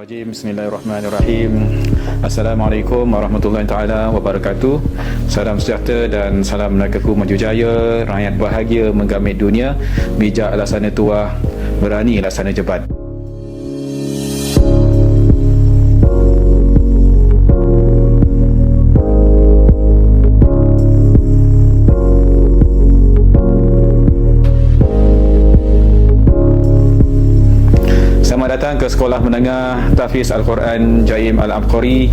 Rajim Bismillahirrahmanirrahim. Assalamualaikum warahmatullahi taala wabarakatuh. Salam sejahtera dan salam melakaku maju jaya Rakyat bahagia menggamit dunia. Bijak laksana tua Berani laksana jebat Datang ke Sekolah Menengah Tafiz Al-Quran Jaim Al-Abqari.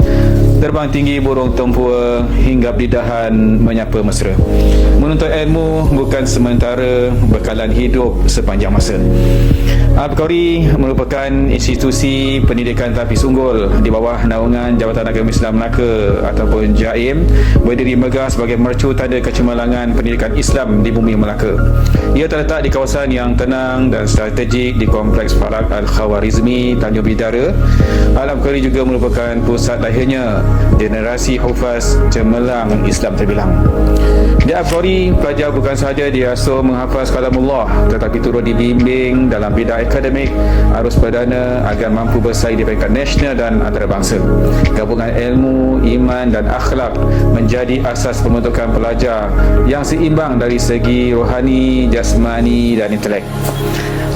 Terbang tinggi burung tempua hingga lidahan menyapa mesra. Menuntut ilmu bukan sementara bekalan hidup sepanjang masa. Al-Abqari merupakan institusi pendidikan Tafiz Unggul di bawah naungan Jabatan Agama Islam Melaka ataupun Jaim berdiri megah sebagai mercu tanda kecemerlangan pendidikan Islam di bumi Melaka. Ia terletak di kawasan yang tenang dan strategik di Kompleks Farak Al-Khawarizmi Tanjung Bidara. Alam Kari juga merupakan pusat lahirnya generasi hufaz cemerlang Islam terbilang. Di Al-Kari pelajar bukan sahaja diasuh menghafaz kalamullah tetapi turut dibimbing dalam bidang akademik arus perdana agar mampu bersaing di peringkat nasional dan antarabangsa. Gabungan ilmu, iman dan akhlak menjadi asas pembentukan pelajar yang seimbang dari segi rohani, jasmani dan intelek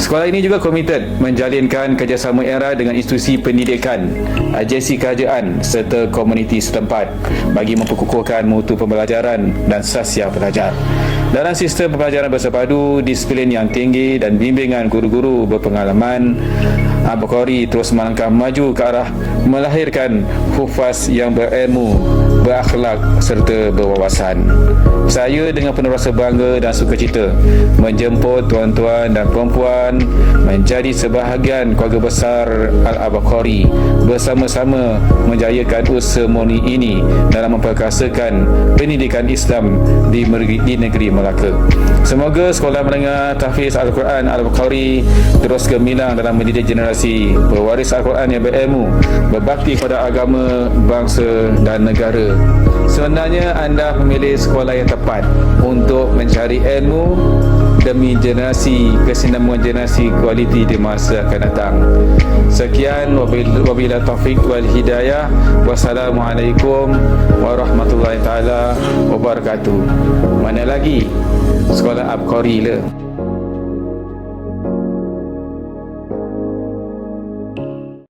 Sekolah ini juga komited menjalinkan kerjasama era dengan institusi pendidikan, agensi kerajaan serta komuniti setempat bagi memperkukuhkan mutu pembelajaran dan sasya pelajar. Dalam sistem pembelajaran bersepadu, disiplin yang tinggi dan bimbingan guru-guru berpengalaman, Abu Qori terus melangkah maju ke arah melahirkan hufaz yang berilmu, berakhlak serta berwawasan. Saya dengan penuh rasa bangga dan sukacita menjemput tuan-tuan dan perempuan menjadi sebahagian keluarga besar Al-Abaqari bersama-sama menjayakan usaha murni ini dalam memperkasakan pendidikan Islam di, di negeri Melaka. Semoga Sekolah Menengah Tahfiz Al-Quran Al-Bukhari terus gemilang dalam mendidik generasi pewaris Al-Quran yang berilmu, berbakti pada agama, bangsa dan negara. Sebenarnya anda memilih sekolah yang tepat untuk mencari ilmu demi generasi kesinambungan generasi kualiti di masa akan datang. Sekian wabila taufik wal hidayah. Wassalamualaikum warahmatullahi taala wabarakatuh. Mana lagi? Sekolah Abqari lah.